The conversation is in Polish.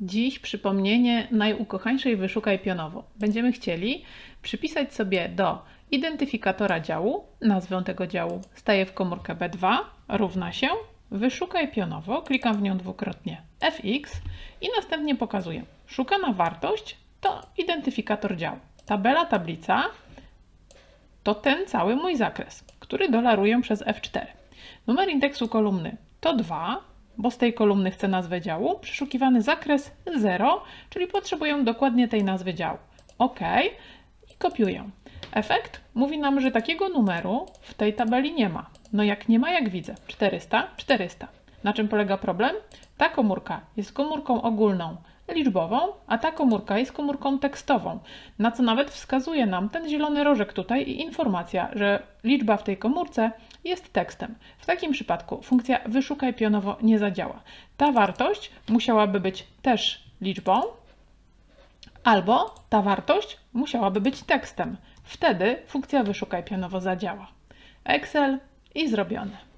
Dziś przypomnienie najukochańszej wyszukaj pionowo. Będziemy chcieli przypisać sobie do identyfikatora działu nazwę tego działu. Staję w komórkę B2, równa się wyszukaj pionowo, klikam w nią dwukrotnie fx i następnie pokazuję. Szukana wartość to identyfikator działu. Tabela, tablica to ten cały mój zakres, który dolaruję przez F4. Numer indeksu kolumny to 2, bo z tej kolumny chcę nazwę działu. Przeszukiwany zakres 0, czyli potrzebuję dokładnie tej nazwy działu. OK i kopiuję. Efekt mówi nam, że takiego numeru w tej tabeli nie ma. No jak nie ma, jak widzę. 400, 400. Na czym polega problem? Ta komórka jest komórką ogólną liczbową, a ta komórka jest komórką tekstową, na co nawet wskazuje nam ten zielony rożek tutaj i informacja, że liczba w tej komórce jest tekstem. W takim przypadku funkcja wyszukaj pionowo nie zadziała. Ta wartość musiałaby być też liczbą, albo ta wartość musiałaby być tekstem. Wtedy funkcja wyszukaj pionowo zadziała. Excel i zrobione.